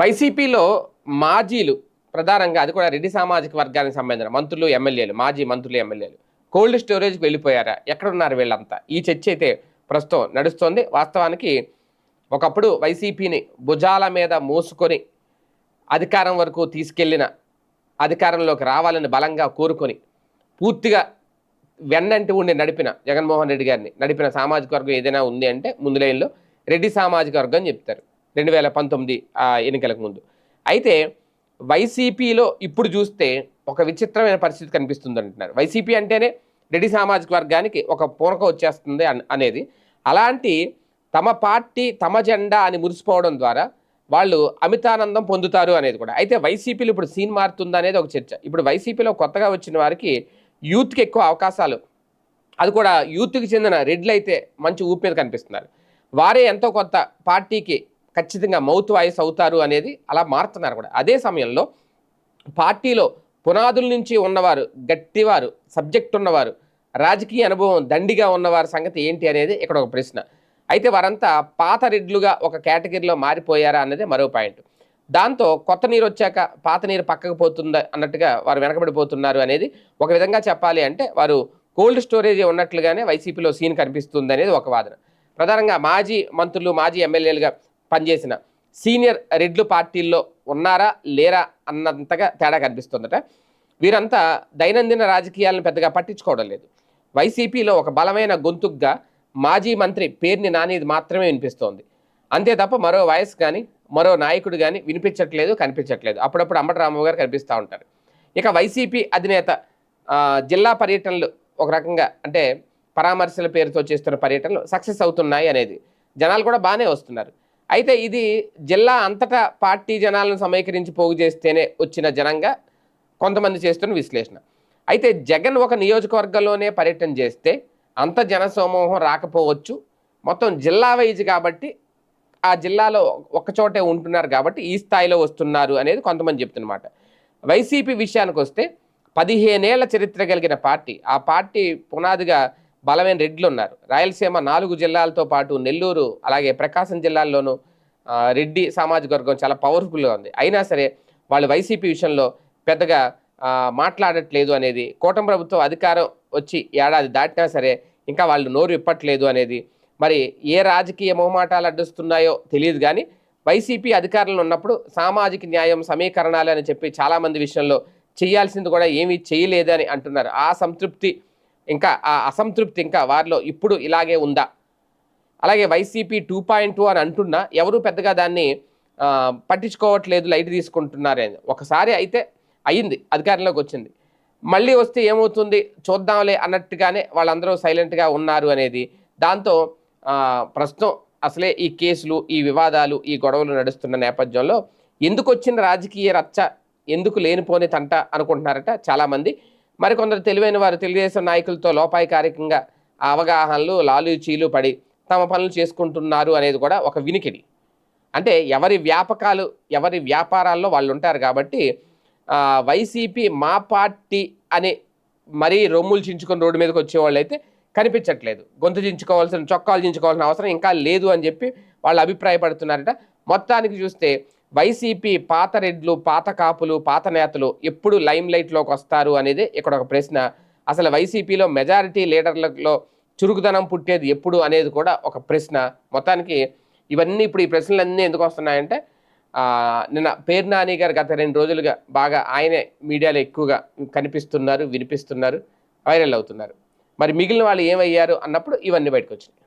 వైసీపీలో మాజీలు ప్రధానంగా అది కూడా రెడ్డి సామాజిక వర్గానికి సంబంధించిన మంత్రులు ఎమ్మెల్యేలు మాజీ మంత్రులు ఎమ్మెల్యేలు. కోల్డ్ స్టోరేజ్కి వెళ్ళిపోయారా? ఎక్కడున్నారు వీళ్ళంతా? ఈ చర్చ అయితే ప్రస్తుతం నడుస్తోంది. వాస్తవానికి ఒకప్పుడు వైసీపీని భుజాల మీద మోసుకొని అధికారం వరకు తీసుకెళ్ళిన అధికారంలోకి రావాలని బలంగా కోరుకొని పూర్తిగా వెన్నంటి ఉండి నడిపిన జగన్మోహన్ రెడ్డి గారిని నడిపిన సామాజిక వర్గం ఏదైనా ఉంది అంటే ముందు లైన్లో రెడ్డి సామాజిక వర్గం చెప్తారు. రెండు వేల పంతొమ్మిది ఎన్నికలకు ముందు. అయితే వైసీపీలో ఇప్పుడు చూస్తే ఒక విచిత్రమైన పరిస్థితి కనిపిస్తుంది అంటున్నారు వైసీపీ అంటేనే రెడ్డి సామాజిక వర్గానికి ఒక పూనక వచ్చేస్తుంది అన్- అనేది. అలాంటి తమ పార్టీ తమ జెండా అని మురిసిపోవడం ద్వారా వాళ్ళు అమితానందం పొందుతారు అనేది కూడా. అయితే వైసీపీలో ఇప్పుడు సీన్ మారుతుందా అనేది ఒక చర్చ. ఇప్పుడు వైసీపీలో కొత్తగా వచ్చిన వారికి యూత్కి ఎక్కువ అవకాశాలు అది కూడా యూత్కి చెందిన రెడ్లు అయితే మంచి ఊపి మీద కనిపిస్తున్నారు. వారే ఎంతో కొంత పార్టీకి ఖచ్చితంగా మౌత్ వాయిస్ అవుతారు అనేది అలా మారుతున్నారు కూడా. అదే సమయంలో పార్టీలో పునాదుల నుంచి ఉన్నవారు గట్టివారు సబ్జెక్ట్ ఉన్నవారు రాజకీయ అనుభవం దండిగా ఉన్నవారి సంగతి ఏంటి అనేది ఇక్కడ ఒక ప్రశ్న. అయితే వారంతా పాత రెడ్లుగా ఒక కేటగిరీలో మారిపోయారా అన్నదే మరో పాయింట్. దాంతో కొత్త నీరు వచ్చాక పాత నీరు పక్కకు పోతుందా అన్నట్టుగా వారు వెనకబడిపోతున్నారు అనేది ఒక విధంగా చెప్పాలి అంటే వారు కోల్డ్ స్టోరేజ్ ఉన్నట్లుగానే వైసీపీలో సీన్ కనిపిస్తుంది అనేది ఒక వాదన. ప్రధానంగా మాజీ మంత్రులు మాజీ ఎమ్మెల్యేలుగా పనిచేసిన సీనియర్ రెడ్లు పార్టీల్లో ఉన్నారా లేరా అన్నంతగా తేడా కనిపిస్తుందట. వీరంతా దైనందిన రాజకీయాలను పెద్దగా పట్టించుకోవడం లేదు. వైసీపీలో ఒక బలమైన గొంతుగ్గా మాజీ మంత్రి పేర్ని నానిది మాత్రమే వినిపిస్తోంది. అంతే తప్ప మరో వాయిస్ కానీ మరో నాయకుడు కానీ వినిపించట్లేదు కనిపించట్లేదు. అప్పుడప్పుడు అంబటి రామబాబు గారు కనిపిస్తూ ఉంటారు. ఇక వైసీపీ అధినేత జిల్లా పర్యటనలు ఒక రకంగా అంటే పరామర్శల పేరుతో చేస్తున్న పర్యటనలు సక్సెస్ అవుతున్నాయి అనేది జనాలు కూడా బాగానే వస్తున్నారు. అయితే ఇది జిల్లా అంతటా పార్టీ జనాలను సమీకరించి పోగు చేస్తేనే వచ్చిన జనంగా కొంతమంది చేస్తున్న విశ్లేషణ. అయితే జగన్ ఒక నియోజకవర్గంలోనే పర్యటన చేస్తే అంత జనసమూహం రాకపోవచ్చు. మొత్తం జిల్లా వైజ్ కాబట్టి ఆ జిల్లాలో ఒక్కచోటే ఉంటున్నారు కాబట్టి ఈ స్థాయిలో వస్తున్నారు అనేది కొంతమంది చెప్తున్నమాట. వైసీపీ విషయానికి వస్తే పదిహేనేళ్ళ చరిత్ర కలిగిన పార్టీ ఆ పార్టీ పునాదిగా బలమైన రెడ్లు ఉన్నారు. రాయలసీమ నాలుగు జిల్లాలతో పాటు నెల్లూరు అలాగే ప్రకాశం జిల్లాల్లోనూ రెడ్డి సామాజిక వర్గం చాలా పవర్ఫుల్గా ఉంది. అయినా సరే వాళ్ళు వైసీపీ విషయంలో పెద్దగా మాట్లాడట్లేదు అనేది కూటమి ప్రభుత్వం అధికారం వచ్చి ఏడాది దాటినా సరే ఇంకా వాళ్ళు నోరు ఇప్పట్లేదు అనేది మరి ఏ రాజకీయ మొహమాటాలు అడ్డుస్తున్నాయో తెలియదు కానీ వైసీపీ అధికారంలో ఉన్నప్పుడు సామాజిక న్యాయం సమీకరణాలు అని చెప్పి చాలామంది విషయంలో చేయాల్సింది కూడా ఏమీ చేయలేదని అంటున్నారు. ఆ సంతృప్తి ఇంకా ఆ అసంతృప్తి ఇంకా వారిలో ఇప్పుడు ఇలాగే ఉందా? అలాగే వైసీపీ టూ పాయింట్ టూ అని అంటున్నా ఎవరు పెద్దగా దాన్ని పట్టించుకోవట్లేదు లైట్ తీసుకుంటున్నారు అని. ఒకసారి అయితే అయింది అధికారంలోకి వచ్చింది. మళ్ళీ వస్తే ఏమవుతుంది? చూద్దాంలే అన్నట్టుగానే వాళ్ళందరూ సైలెంట్గా ఉన్నారు అనేది. దాంతో ప్రస్తుతం అసలే ఈ కేసులు ఈ వివాదాలు ఈ గొడవలు నడుస్తున్న నేపథ్యంలో ఎందుకు వచ్చిన రాజకీయ రచ్చ ఎందుకు లేనిపోని తంట అనుకుంటున్నారట చాలామంది. మరికొందరు తెలివైన వారు తెలుగుదేశం నాయకులతో లోపాయికారికంగా అవగాహనలు లాలుచీలు పడి తమ పనులు చేసుకుంటున్నారు అనేది కూడా ఒక వినికిడి. అంటే ఎవరి వ్యాపకాలు ఎవరి వ్యాపారాల్లో వాళ్ళు ఉంటారు కాబట్టి వైసీపీ మా పార్టీ అని మరీ రొమ్ములు చించుకొని రోడ్డు మీదకి వచ్చేవాళ్ళు అయితే కనిపించట్లేదు. గొంతు చించుకోవాల్సిన చొక్కాలు చించుకోవాల్సిన అవసరం ఇంకా లేదు అని చెప్పి వాళ్ళు అభిప్రాయపడుతున్నారట. మొత్తానికి చూస్తే వైసీపీ పాత రెడ్లు పాత కాపులు పాత నేతలు ఎప్పుడు లైమ్ లైట్లోకి వస్తారు అనేది ఇక్కడ ఒక ప్రశ్న. అసలు వైసీపీలో మెజారిటీ లీడర్లలో చురుకుదనం పుట్టేది ఎప్పుడు అనేది కూడా ఒక ప్రశ్న. మొత్తానికి ఇవన్నీ ఇప్పుడు ఈ ప్రశ్నలన్నీ ఎందుకు వస్తున్నాయంటే నిన్న పేరు నాని గారు గత రెండు రోజులుగా బాగా ఆయనే మీడియాలో ఎక్కువగా కనిపిస్తున్నారు వినిపిస్తున్నారు వైరల్ అవుతున్నారు. మరి మిగిలిన వాళ్ళు ఏమయ్యారు అన్నప్పుడు ఇవన్నీ బయటకు వచ్చినాయి.